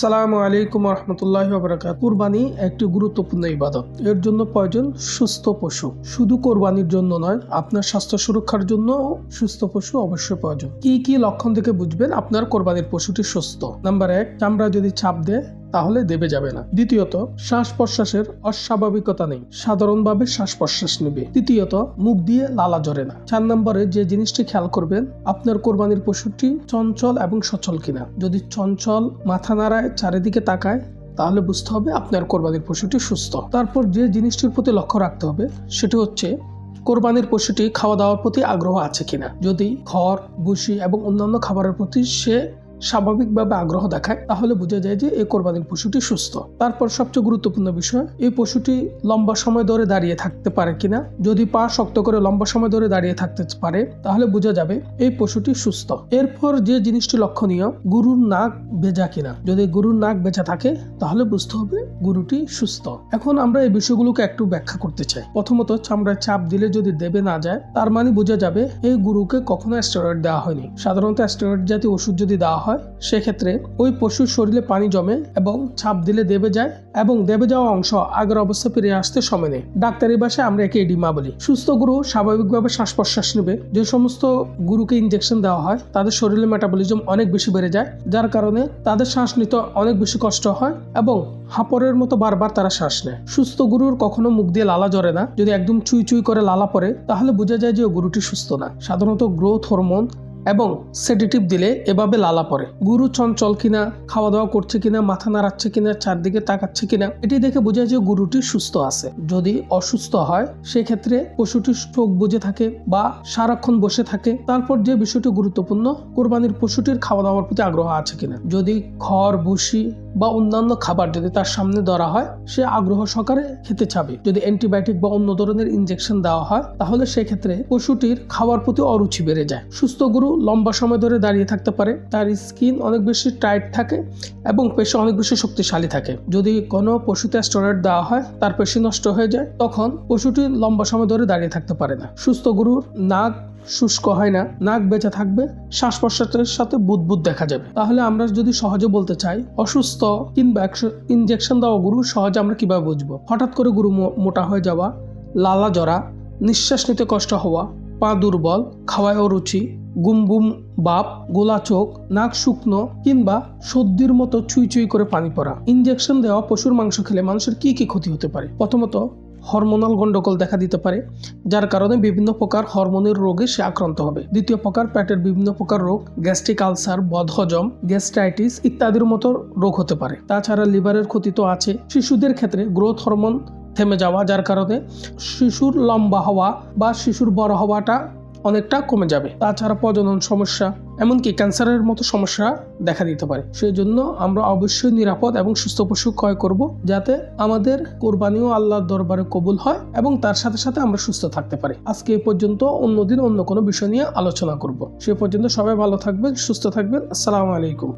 সালামু আলাইকুম রহমতুল্লাহ বরাকাত কুরবানি একটি গুরুত্বপূর্ণ ইবাদত। এর জন্য প্রয়োজন সুস্থ পশু? শুধু কোরবানির জন্য নয়, আপনার স্বাস্থ্য সুরক্ষার জন্য সুস্থ পশু অবশ্যই প্রয়োজন। কি কি লক্ষণ থেকে বুঝবেন আপনার কোরবানির পশুটি সুস্থ? নাম্বার এক, চামড়া যদি চাপ দেয় তাহলে দেবে যাবে না। দ্বিতীয়ত শ্বাস প্রশ্বাসের অস্বাভাবিকতা নেই। সাধারণভাবে শ্বাস প্রশ্বাস নেবে। তৃতীয়ত, মুখ দিয়ে লালা ঝরে না। চার নম্বরে, যে জিনিসটি খেয়াল করবেন, আপনার কোরবানির পশুটি চঞ্চল এবং সচল কিনা। যদি চঞ্চল মাথা নাড়ায়, চারিদিকে তাকায়, তাহলে বুঝতে হবে আপনার কোরবানির পশুটি সুস্থ। তারপর যে জিনিসটির প্রতি লক্ষ্য রাখতে হবে, সেটি হচ্ছে, কোরবানির পশুটি খাওয়া দাওয়ার প্রতি আগ্রহ আছে কিনা। যদি খড়, ভুসি এবং অন্যান্য খাবারের প্রতি সে স্বাভাবিকভাবে আগ্রহ দেখায়, তাহলে বোঝা যায় যে এই কোরবানির পশুটি সুস্থ। তারপর সবচেয়ে গুরুত্বপূর্ণ বিষয়, এই পশুটি লম্বা সময় ধরে দাঁড়িয়ে থাকতে পারে কিনা? যদি পা শক্ত করে লম্বা সময় ধরে দাঁড়িয়ে থাকতে পারে, তাহলে বোঝা যাবে এই পশুটি সুস্থ। এরপর যে জিনিসটি লক্ষণীয়, গরুর নাক বেজা কিনা? যদি গরুর নাক বেজা থাকে, তাহলে বুঝতে হবে গরুটি সুস্থ। এখন আমরা এই বিষয়গুলোকে একটু ব্যাখ্যা করতে চাই। প্রথমত চামড়ায় চাপ দিলে যদি দেবে না যায়, তার মানে বোঝা যাবে এই গরুকে কখনো স্টেরয়েড দেওয়া হয়নি। সাধারণত স্টেরয়েড জাতীয় ওষুধ যদি দেওয়া হয়, সেক্ষেত্রে ওই পশুর শরীরে পানি জমে এবং ছাপ দিলে দেবে যায় এবং দেবে যাওয়া অংশ আগের অবস্থা ফিরে আসতে সময় নেই ডাক্তারি ভাষায় আমরা একে এডিমা বলি সুস্থ গরু স্বাভাবিকভাবে শ্বাস প্রশ্বাস নেবে। যে সমস্ত গরুকে ইঞ্জেকশন দেওয়া হয়, তাদের শরীরে মেটাবলিজম অনেক বেশি বেড়ে যায়, যার কারণে তাদের শ্বাস নিতে অনেক বেশি কষ্ট হয় এবং হাঁপড়ের মতো বারবার তারা শ্বাস নেয়। সুস্থ গরুর কখনো মুখ দিয়ে লালা জরে না। যদি একদম চুই চুই করে লালা পড়ে, তাহলে বোঝা যায় যে গরুটি সুস্থ না। সাধারণত গ্রোথ হরমোন এবং সেডেটিভ দিলে এভাবে লালা পড়ে। গুরু চঞ্চল কিনা খাওয়া দাওয়া করছে কিনা, মাথা নাড়াচ্ছে কিনা, চারদিকে তাকাচ্ছে কিনা, এটি দেখে বোঝা যায় যে গরুটি সুস্থ আছে। যদি অসুস্থ হয়, সেক্ষেত্রে পশুটি চোখ বুঝে থাকে বা সারাক্ষণ বসে থাকে। তারপর যে বিষয়টি গুরুত্বপূর্ণ, কোরবানির পশুটির খাওয়া দাওয়ার প্রতি আগ্রহ আছে কিনা। যদি খড়, ভুসি বা অন্যান্য খাবার যদি তার সামনে ধরা হয়, সে আগ্রহ সহকারে খেতে চাবে। যদি অ্যান্টিবায়োটিক বা অন্য ধরনের ইনজেকশন দেওয়া হয়, তাহলে সেক্ষেত্রে পশুটির খাওয়ার প্রতি অরুচি বেড়ে যায়। সুস্থ গরু লম্বা সময় ধরে দাঁড়িয়ে থাকতে পারে। তার স্কিন অনেক বেশি টাইট থাকে এবং পেশি অনেক বেশি শক্তিশালী থাকে। যদি কোনো পশুতে স্টেরয়েড দেওয়া হয়, তার পেশি নষ্ট হয়ে যায়, তখন পশুটি লম্বা সময় ধরে দাঁড়িয়ে থাকতে পারে না। সুস্থ গরুর নাক শুষ্ক হয় না, নাক বেঁচে থাকবে শ্বাস প্রশ্বাসের সাথে বুদবুদ দেখা যাবে। তাহলে আমরা যদি সহজে বলতে চাই, অসুস্থ কিংবা ইনজেকশন দেওয়া গরু সহজে আমরা কীভাবে বুঝব? হঠাৎ করে গরু মোটা হয়ে যাওয়া, লালা জরা, নিঃশ্বাস নিতে কষ্ট হওয়া, পা দুর্বল খাওয়ায় অরুচি গুম গুম বাপ, গোলা চোখ, নাক শুকনো কিংবা সর্দির মতো চুই চুই করে পানি পড়া। ইনজেকশন দেওয়া পশুর মাংস খেলে মানুষের কি কি ক্ষতি হতে পারে? প্রথমত হরমোনাল গণ্ডগোল দেখা দিতে পারে, যার কারণে বিভিন্ন প্রকার হরমোনের রোগে সে আক্রান্ত হবে। দ্বিতীয় প্রকার, পেটের বিভিন্ন প্রকার রোগ, গ্যাস্ট্রিক আলসার, বদহজম, গ্যাস্ট্রাইটিস ইত্যাদির মতো রোগ হতে পারে। তাছাড়া লিভারের ক্ষতি তো আছে। শিশুদের ক্ষেত্রে গ্রোথ হরমোন থেমে যাওয়া, যার কারণে শিশুর লম্বা হওয়া বা শিশুর বড় হওয়াটা অনেকটা কমে যাবে। তাছাড়া প্রজনন সমস্যা, এমনকি ক্যান্সারের মতো সমস্যা দেখা দিতে পারে। সেই জন্য আমরা অবশ্যই নিরাপদ এবং সুস্থ পশু ক্রয় করব, যাতে আমাদের কোরবানিও আল্লাহর দরবারে কবুল হয় এবং তার সাথে সাথে আমরা সুস্থ থাকতে পারি। আজকে এ পর্যন্ত অন্যদিন অন্য কোনো বিষয় নিয়ে আলোচনা করব। সে পর্যন্ত সবাই ভালো থাকবেন, সুস্থ থাকবেন। আসসালামু আলাইকুম।